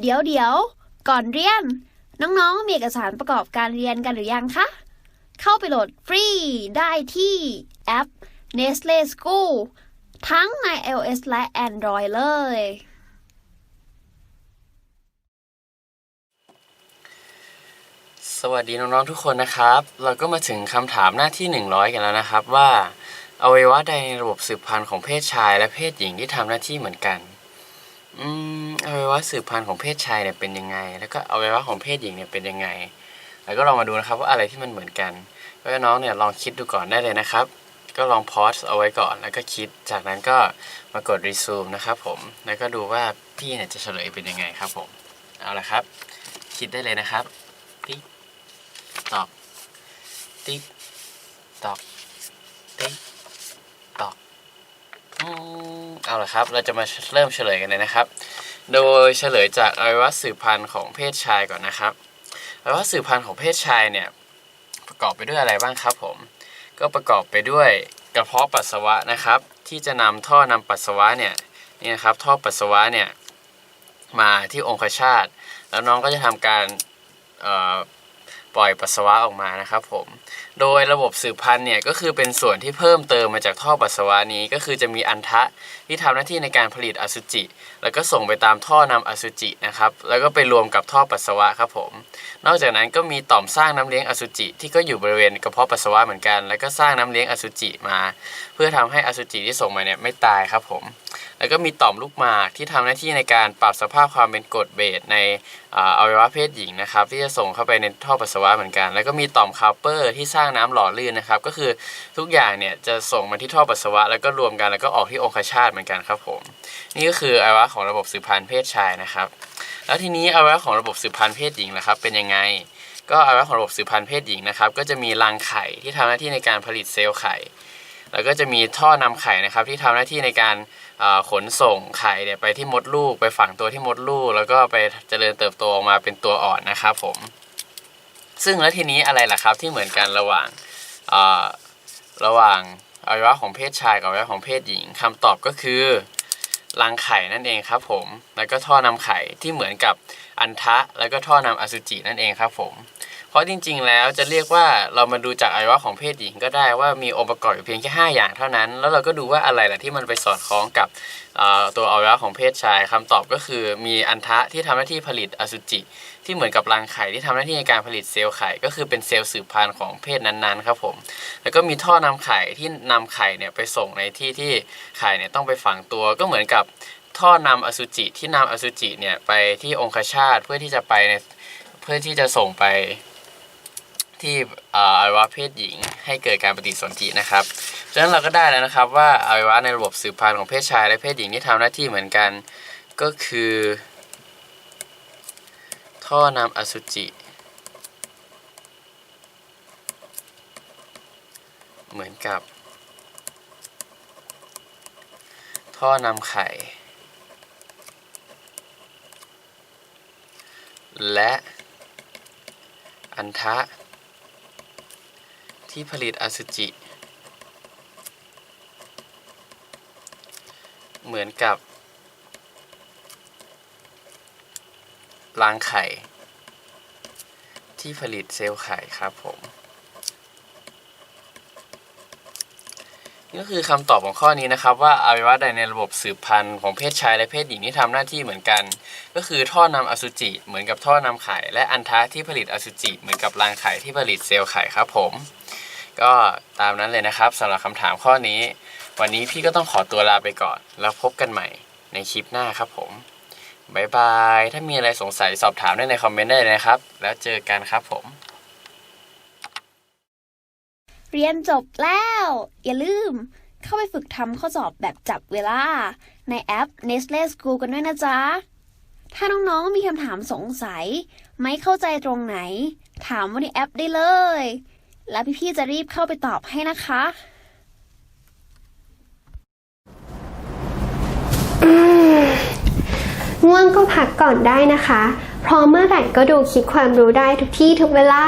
เดี๋ยวเดี๋ยว ก่อนเรียน น้องๆ มีเอกสารประกอบการเรียนกันหรือยังคะ เข้าไปโหลดฟรีได้ที่แอป Nestle School ทั้งใน iOS และ Android เลย สวัสดีน้องๆทุกคนนะครับ เราก็มาถึงคำถามหน้าที่ 100 กันแล้วนะครับว่าอวัยวะใดในระบบสืบพันธุ์ของเพศชายและเพศหญิงที่ทำหน้าที่เหมือนกัน อืมอวัยวะสืบพันธุ์ของเพศชายเนี่ยเป็นยังไง แล้วก็อวัยวะของเพศหญิงเนี่ยเป็นยังไง แล้วก็ลองมาดูนะครับว่าอะไรที่มันเหมือนกันก็น้องเนี่ยลองคิดดูก่อนได้เลยนะครับ ก็ลองพอสเอาไว้ก่อน แล้วก็คิด จากนั้นก็มากดรีซูมนะครับผม แล้วก็ดูว่าพี่เนี่ยจะเฉลยเป็นยังไงครับผม เอาละครับ คิดได้เลยนะครับ ติ๊กตอกติ๊กตอกติ๊กตอกอืม เอาละครับ เราจะมาเริ่มเฉลยกันเลยนะครับ โดยเฉลยจากอวัยวะสืบพันธุ์ของเพศชายก่อนนะครับอวัยวะสืบพันธุ์ของเพศชายเนี่ยประกอบไปด้วยอะไรบ้างครับผม ก็ประกอบไปด้วยกระเพาะปัสสาวะนะครับ ที่จะนำท่อนำปัสสาวะเนี่ยนี่นะครับท่อปัสสาวะเนี่ยมาที่องคชาตแล้วน้องก็จะทำการ ปล่อยปัสสาวะออกมานะครับผม โดยระบบสืบพันธุ์เนี่ยก็คือเป็นส่วนที่เพิ่มเติมมาจากท่อปัสสาวะนี้ ก็คือจะมีอันทะที่ทำหน้าที่ในการผลิตอสุจิ แล้วก็ส่งไปตามท่อนำอสุจินะครับ แล้วก็ไปรวมกับท่อปัสสาวะครับผม นอกจากนั้นก็มีต่อมสร้างน้ำเลี้ยงอสุจิ ที่ก็อยู่บริเวณกระเพาะปัสสาวะเหมือนกัน แล้วก็สร้างน้ำเลี้ยงอสุจิมา เพื่อทำให้อสุจิที่ส่งมาเนี่ยไม่ตายครับผม แล้วก็มีต่อมลูกหมากที่ทำหน้าที่ในการปรับสภาพความเป็นกรดเบสในอวัยวะเพศหญิงนะครับ ที่จะส่งเข้าไปในท่อปัสสาวะเหมือนกัน แล้วก็มีต่อมคาร์เปอร์ที่สร้างน้ำหล่อลื่นนะครับ ก็คือทุกอย่างเนี่ยจะส่งมาที่ท่อปัสสาวะ แล้วก็รวมกันแล้วก็ออกที่องคชาตเหมือนกันครับผม นี่ก็คืออวัยวะของระบบสืบพันธุ์เพศชายนะครับ แล้วทีนี้อวัยวะของระบบสืบพันธุ์เพศหญิงนะครับ เป็นยังไงก็อวัยวะของระบบสืบพันธุ์เพศหญิงนะครับ ก็จะมีรังไข่ที่ทำหน้าที่ในการผลิตเซลล์ไข่ แล้วก็จะมีท่อนำไข่นะครับที่ทำหน้าที่ในการขนส่งไข่เนี่ยไปที่มดลูก ไปฝังตัวที่มดลูก แล้วก็ไปเจริญเติบโตออกมาเป็นตัวอ่อนนะครับผม ซึ่งแล้วทีนี้อะไรล่ะครับที่เหมือนกันระหว่างระหว่างอวัยวะของเพศชายกับอวัยวะของเพศหญิงคำตอบก็คือรังไข่นั่นเองครับผม แล้วก็ท่อนำไข่ที่เหมือนกับอันทะ แล้วก็ท่อนำอสุจินั่นเองครับผม ราะจริง ๆ แล้วจะเรียกว่าเรามาดูจากอวัยวะของเพศหญิงก็ได้ว่ามีองค์ประกอบอยู่เพียงแค่ 5 อย่างเท่านั้น แล้วเราก็ดูว่าอะไรล่ะที่มันไปสอดคล้องกับตัวอวัยวะของเพศชายคำตอบก็คือมีอันทะที่ทำหน้าที่ผลิตอสุจิ ที่เหมือนกับรังไข่ที่ทำหน้าที่ในการผลิตเซลล์ไข่ก็คือเป็นเซลล์สืบพันธุ์ของเพศนั้นๆครับผมแล้วก็มีท่อนำไข่ที่นำไข่เนี่ยไปส่งในที่ที่ไข่เนี่ยต้องไปฝังตัวก็เหมือนกับท่อนำอสุจิที่นำอสุจิเนี่ยไปที่องคชาตเพื่อที่จะไปในเพื่อที่จะส่งไป ที่อวัยวะเพศหญิง ให้เกิดการปฏิสนธินะครับฉะนั้นเราก็ได้แล้วนะครับว่าอวัยวะในระบบสืบพันธุ์ของเพศชายและเพศหญิงที่ทำหน้าที่เหมือนกัน ก็คือ ท่อนำอสุจิ เหมือนกับ ท่อนำไข่ และอันทะ ที่ผลิตอสุจิ เหมือนกับรังไข่ ที่ผลิตเซลล์ไข่ครับผมนี่ก็คือคำตอบของข้อนี้นะครับว่าอวัยวะใดในระบบสืบพันธุ์ของเพศชายและเพศหญิงที่ทำหน้าที่เหมือนกัน ก็คือท่อนำอสุจิเหมือนกับท่อนำไข่และอันทะที่ผลิตอสุจิเหมือนกับรังไข่ที่ผลิตเซลล์ไข่ครับผม ก็ตามนั้นเลยนะครับสำหรับคำถามข้อนี้ วันนี้พี่ก็ต้องขอตัวลาไปก่อน แล้วพบกันใหม่ในคลิปหน้าครับผมบายบาย ถ้ามีอะไรสงสัยสอบถามได้ในคอมเมนต์ได้เลยนะครับ แล้วเจอกันครับผม เรียนจบแล้ว อย่าลืม เข้าไปฝึกทำข้อสอบแบบจับเวลา ในแอป Nestle School กันด้วยนะจ๊ะ ถ้าน้องๆมีคำถามสงสัย ไม่เข้าใจตรงไหน ถามว่าในแอปได้เลย แล้วพี่ๆจะรีบเข้าไปตอบให้นะคะง่วงก็พักก่อนได้นะคะเพราะเมื่อไหร่ก็ดูคลิปความรู้ได้ทุกที่ทุกเวลา